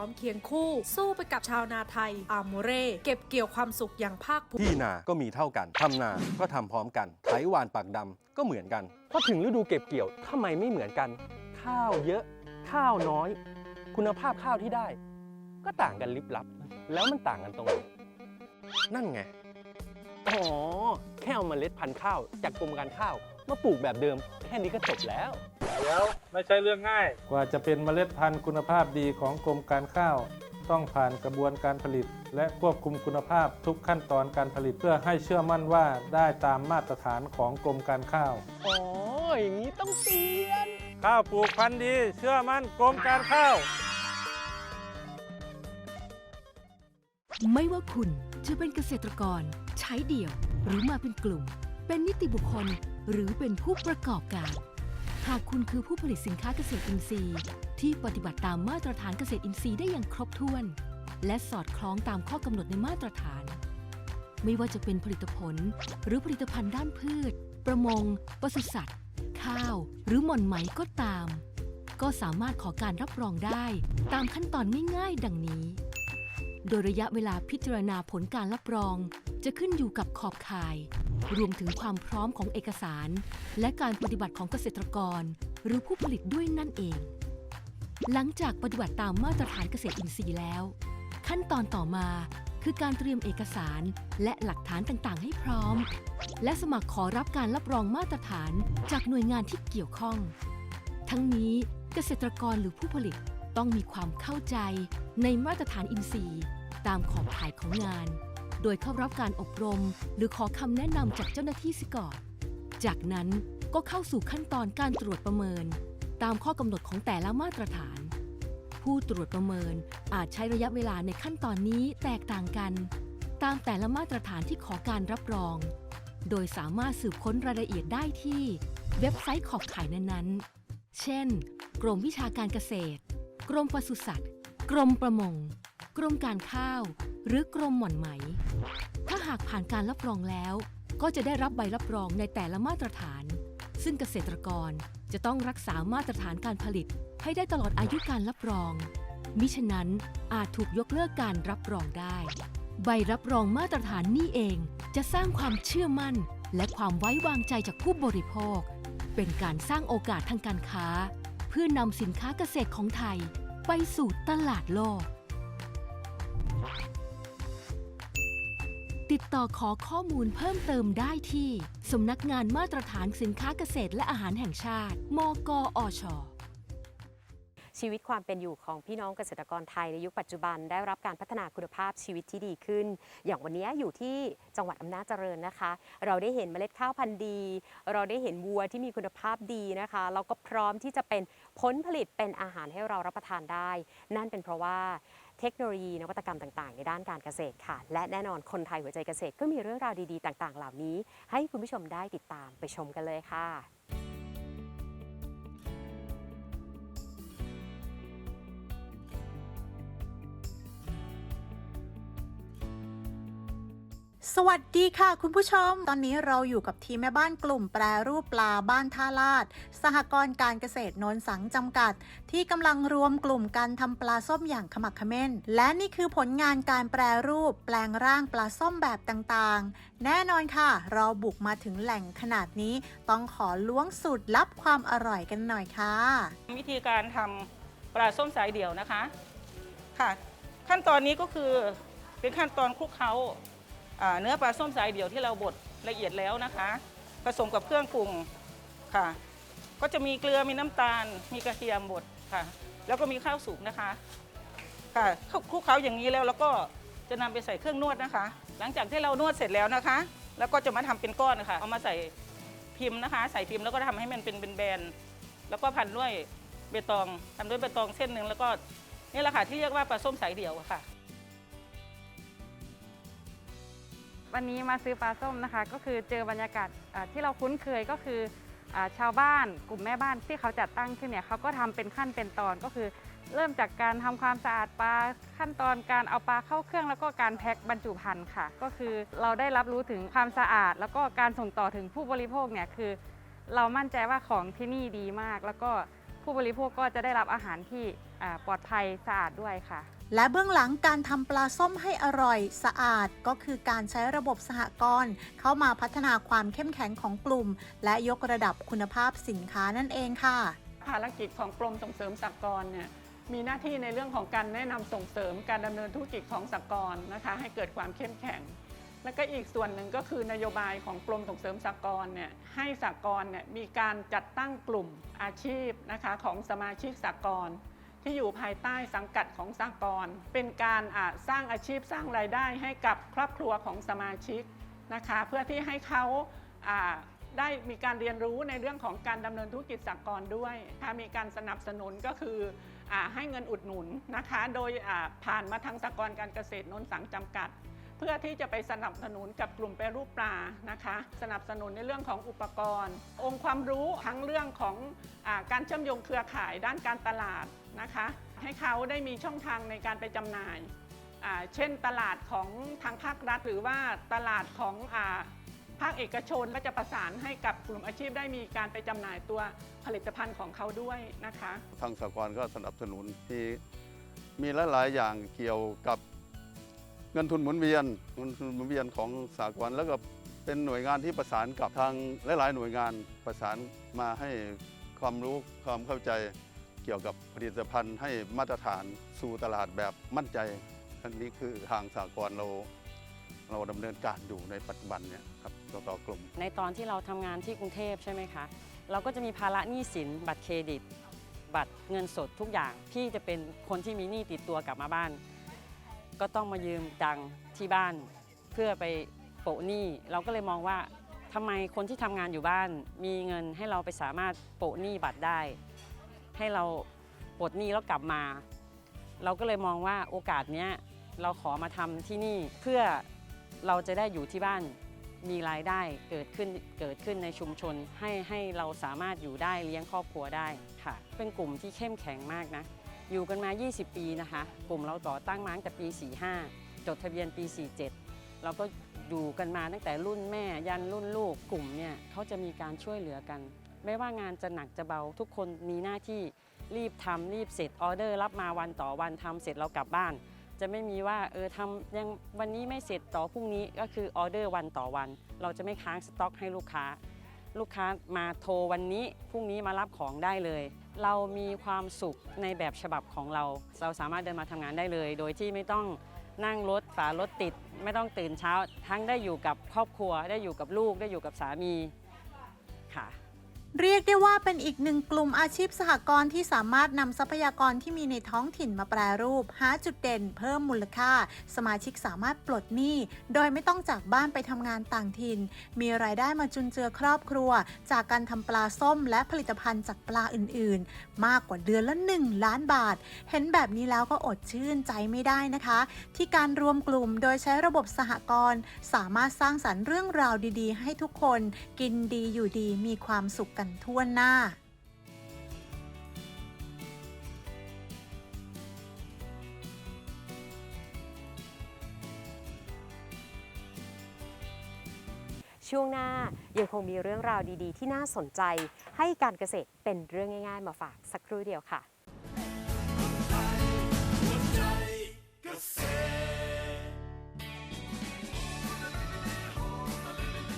ร้อมเคียงคู่ สู้ไปกับชาวนาไทย อาโมเร่ เก็บเกี่ยวความสุขอย่างภาคภูมิที่นาก็มีเท่ากันทำนาก็ทำพร้อมกันไถหวานปากดำก็เหมือนกันพอถึงฤดูเก็บเกี่ยวทำไมไม่เหมือนกัน ข้าวเยอะ ข้าวน้อย คุณภาพข้าวที่ได้ ก็ต่างกันลิบลับ แล้วมันต่างกันตรงไหนนั่นไงอ๋อแค่เอาเมล็ดพันธุ์ข้าวจากกรมการข้าวมาปลูกแบบเดิม ค่นี้ก็จบแล้ว เดี๋ยวไม่ใช่เรื่องง่าย กว่าจะเป็นเมล็ดพันธุ์คุณภาพดีของกรมการข้าว ต้องผ่านกระบวนการผลิต และควบคุมคุณภาพทุกขั้นตอนการผลิตเพื่อให้เชื่อมั่นว่าได้ตามมาตรฐานของกรมการข้าว อ๋อ อย่างนี้ต้องเปลี่ยน ข้าวปลูกพันธุ์ดี เชื่อมั่นกรมการข้าว ไม่ว่าคุณจะเป็นเกษตรกร ใช้เดี่ยว หรือมาเป็นกลุ่ม เป็นนิติบุคคล หรือเป็นผู้ประกอบการ หากคุณคือผู้ผลิตสินค้าเกษตรอินทรีย์ ที่ปฏิบัติตามมาตรฐานเกษตรอินทรีย์ได้อย่างครบถ้วน และสอดคล้องตามข้อกำหนดในมาตรฐาน ไม่ว่าจะเป็นผลิตผล หรือผลิตภัณฑ์ด้านพืช ประมงปศุสัตว์ ข้าว หรือหม่อนไหมก็ตาม ก็สามารถขอการรับรองได้ ตามขั้นตอนง่ายๆดังนี้ โดยระยะเวลาพิจารณาผลการรับรอง จะขึ้นอยู่กับขอบข่าย รวมถึงความพร้อมของเอกสาร และการปฏิบัติของเกษตรกร หรือผู้ผลิตด้วยนั่นเอง หลังจากปฏิบัติตามมาตรฐานเกษตรอินทรีย์แล้ว ขั้นตอนต่อมาคือการเตรียมเอกสารและหลักฐานต่างๆ ให้พร้อม และสมัครขอรับการรับรองมาตรฐานจากหน่วยงานที่เกี่ยวข้อง ทั้งนี้เกษตรกรหรือผู้ผลิตต้องมีความเข้าใจในมาตรฐานอินทรีย์ ตามขอบข่ายของงาน โดยเข้ารับการอบรม หรือขอคำแนะนำจากเจ้าหน้าที่สิก่อน จากนั้นก็เข้าสู่ขั้นตอนการตรวจประเมิน ตามข้อกำหนดของแต่ละมาตรฐาน ผู้ตรวจประเมินอาจใช้ระยะเวลาในขั้นตอนนี้แตกต่างกัน ตามแต่ละมาตรฐานที่ขอการรับรอง โดยสามารถสืบค้นรายละเอียดได้ที่เว็บไซต์ขอบข่ายนั้นๆ เช่น กรมวิชาการเกษตร กรมปศุสัตว์ กรมประมง กรมการข้าว หรือกรมหม่อนไหม ถ้าหากผ่านการรับรองแล้ว ก็จะได้รับใบรับรองในแต่ละมาตรฐาน ซึ่งเกษตรกรจะต้องรักษามาตรฐานการผลิต ให้ได้ตลอดอายุการรับรอง มิฉะนั้นอาจถูกยกเลิกการรับรองได้ ใบรับรองมาตรฐานนี่เองจะสร้างความเชื่อมั่น และความไว้วางใจจากผู้บริโภค เป็นการสร้างโอกาสทางการค้า เพื่อนำสินค้าเกษตรของไทย ไปสู่ตลาดโลก ติดต่อขอข้อมูลเพิ่มเติมได้ที่สำนักงานมาตรฐานสินค้าเกษตรและอาหารแห่งชาติ มกอช ชีวิตความเป็นอยู่ของพี่น้องเกษตรกรไทยในยุคปัจจุบันได้รับการพัฒนาคุณภาพชีวิตที่ดีขึ้น อย่างวันนี้อยู่ที่จังหวัดอำนาจเจริญนะคะ เราได้เห็นเมล็ดข้าวพันธุ์ดี เราได้เห็นวัวที่มีคุณภาพดีนะคะแล้วก็พร้อมที่จะเป็นผลผลิตเป็นอาหารให้เรารับประทานได้ นั่นเป็นเพราะว่า เทคโนโลยีนวัตกรรมต่างๆ ในด้านการเกษตรค่ะ และแน่นอนคนไทยหัวใจเกษตรก็มีเรื่องราวดีๆ ต่างๆ เหล่านี้ ให้คุณผู้ชมได้ติดตามไปชมกันเลยค่ะ สวัสดีค่ะคุณผู้ชม ตอนนี้เราอยู่กับทีมแม่บ้านกลุ่มแปรรูปปลาบ้านท่าลาด สหกรณ์การเกษตรโนนสังจำกัด ที่กำลังรวมกลุ่มการทำปลาส้มอย่างขมักเขม้น และนี่คือผลงานการแปรรูปแปลงร่างปลาส้มแบบต่างๆ แน่นอนค่ะ เราบุกมาถึงแหล่งขนาดนี้ ต้องขอล้วงสูตรลับความอร่อยกันหน่อยค่ะ วิธีการทำปลาส้มสายเดี่ยวนะคะค่ะ ขั้นตอนนี้ก็คือเป็นขั้นตอนคลุกเคล้า เนื้อปลาส้มสายเดี่ยวที่เราบดละเอียดแล้วนะคะ ผสมกับเครื่องปรุงค่ะ ก็จะมีเกลือมีน้ำตาล มีกระเทียมบดค่ะ แล้วก็มีข้าวสุกนะคะค่ะคลุกเคล้าอย่างนี้แล้วแล้วก็จะนำไปใส่เครื่องนวดนะคะ หลังจากที่เรานวดเสร็จแล้วนะคะ แล้วก็จะมาทำเป็นก้อนนะคะเอามาใส่พิมพ์นะคะ ใส่พิมพ์แล้วก็ทำให้มันเป็นเป็นแบนๆแล้วก็พันด้วยเบตองทำด้วยเบตองเส้นหนึ่งแล้วก็นี่แหละค่ะที่เรียกว่าปลาส้มสายเดี่ยวค่ะ วันนี้มาซื้อปลาส้มนะคะ ก็คือเจอบรรยากาศที่เราคุ้นเคยก็คืออชาวบ้านกลุ่มแม่บ้านที่เขาจัดตั้งขึ้นเนี่ยเขาก็ทำเป็นขั้นเป็นตอนก็คือ เริ่มจากการทำความสะอาดปลาขั้นตอนการเอาปลาเข้าเครื่องแล้วก็การแพ็คบรรจุภัณฑ์ค่ะ ก็คือเราได้รับรู้ถึงความสะอาด แล้วก็การส่งต่อถึงผู้บริโภคเนี่ยคือ เรามั่นใจว่าของที่นี่ดีมากแล้วก็ ผู้บริโภคก็จะได้รับอาหารที่อ่าปลอดภัยสะอาดด้วยค่ะ และเบื้องหลังการทำปลาส้มให้อร่อยสะอาดก็คือการใช้ระบบสหกรณ์เข้ามาพัฒนาความเข้มแข็งของกลุ่ม และยกระดับคุณภาพสินค้านั่นเองค่ะ ภารกิจของกรมส่งเสริมสหกรณ์เนี่ยมีหน้าที่ในเรื่องของการแนะนำส่งเสริมการดำเนินธุรกิจของสหกรณ์นะคะ ให้เกิดความเข้มแข็ง และก็อีกส่วนหนึ่งก็คือนโยบายของกรมส่งเสริมสหกรณ์เนี่ยให้สหกรณ์เนี่ยมีการจัดตั้งกลุ่มอาชีพนะคะของสมาชิกสหกรณ์ที่อยู่ภายใต้สังกัดของสหกรณ์เป็นการสร้างอาชีพสร้างรายได้ให้กับครอบครัวของสมาชิกนะคะเพื่อที่ให้เขาได้มีการเรียนรู้ในเรื่องของการดำเนินธุรกิจสากลด้วยค่ะมีการสนับสนุนก็คืออให้เงินอุดหนุนนะคะ โดยผ่านมาทางสากลการเกษตรนนสังจำกัด เพื่อที่จะไปสนับสนุนกับกลุ่มแปรรูปปลานะคะ สนับสนุนในเรื่องของอุปกรณ์ องค์ความรู้ทั้งเรื่องของอการเชื่อมโยงเครือข่ายด้านการตลาดนะคะ ให้เขาได้มีช่องทางในการไปจำหน่าย เช่นตลาดของทางภาครัฐ หรือว่าตลาดของอาภาคเอกชนก็จะประสานให้กับกลุ่มอาชีพได้มีการไปจำหน่ายตัวผลิตภัณฑ์ของเขาด้วยนะคะ ทางสากลก็สนับสนุนมีมีหลายๆอย่างเกี่ยวกับ เงินทุนหมุนเวียนเงินทุนหมุนเวียนของสากลแล้วก็เป็นหน่วยงานที่ประสานกับทางหลายๆ หน่วยงานประสานมาให้ความรู้ความเข้าใจเกี่ยวกับผลิตภัณฑ์ให้มาตรฐานสู่ตลาดแบบมั่นใจอันนี้คือทางสากลเราเราดำเนินการอยู่ในปัจจุบันเนี่ยครับต่อกลุ่ม ในตอนที่เราทำงานที่กรุงเทพใช่ไหมคะ เราก็จะมีภาระหนี้สินบัตรเครดิต บัตรเงินสดทุกอย่าง พี่จะเป็นคนที่มีหนี้ติดตัวกลับมาบ้าน ก็ต้องมายืมตังค์ที่บ้านเพื่อไปโปะหนี้ เราก็เลยมองว่าทำไมคนที่ทำงานอยู่บ้าน มีเงินให้เราไปสามารถโปะหนี้บัตรได้ ให้เราปลดหนี้แล้วกลับมา เราก็เลยมองว่าโอกาสเนี้ยเราขอมาทำที่นี่เพื่อเราจะได้อยู่ที่บ้านมีรายได้เกิดขึ้นเกิดขึ้นในชุมชนให้ให้เราสามารถอยู่ได้เลี้ยงครอบครัวได้ค่ะ เป็นกลุ่มที่เข้มแข็งมากนะ อยู่กันมา 20 ปีนะคะ กลุ่มเราต่อตั้งมาตั้งแต่ปี 45 จดทะเบียนปี 47 เราก็อยู่กันมาตั้งแต่รุ่นแม่ยันรุ่นลูกกลุ่มเนี่ยเขาจะมีการช่วยเหลือกัน ไม่ว่างานจะหนักจะเบาทุกคนมีหน้าที่รีบทำรีบเสร็จออเดอร์ รับมาวันต่อวันทำเสร็จเรากลับบ้าน จะไม่มีว่าเออทำยังวันนี้ไม่เสร็จต่อพรุ่งนี้ก็คือออเดอร์วันต่อวัน เราจะไม่ค้างสต็อกให้ลูกค้า ลูกค้ามาโทรวันนี้พรุ่งนี้มารับของได้เลย เรามีความสุขในแบบฉบับของเรา เราสามารถเดินมาทำงานได้เลย โดยที่ไม่ต้องนั่งรถฝารถติด ไม่ต้องตื่นเช้า ทั้งได้อยู่กับครอบครัว ได้อยู่กับลูก ได้อยู่กับสามีค่ะ เรียกได้ว่าเป็นอีกหนึ่งกลุ่มอาชีพสหกรณ์ที่สามารถนำทรัพยากรที่มีในท้องถิ่นมาแปรรูป หาจุดเด่น เพิ่มมูลค่า สมาชิกสามารถปลดหนี้ โดยไม่ต้องจากบ้านไปทำงานต่างถิ่น มีรายได้มาจุนเจือครอบครัว จากการทำปลาส้มและผลิตภัณฑ์จากปลาอื่นๆ มากกว่าเดือนละ 1 ล้านบาท เห็นแบบนี้แล้วก็อดชื่นใจไม่ได้นะคะ ที่การรวมกลุ่มโดยใช้ระบบสหกรณ์สามารถสร้างสรรค์เรื่องราวดี ๆ ให้ทุกคน กินดีอยู่ดีมีความสุขกันทั่วหน้า ช่วงหน้ายังคงมีเรื่องราวดีๆ ที่น่าสนใจ ให้การเกษตรเป็นเรื่องง่าย ๆ มาฝากสักครู่เดียวค่ะ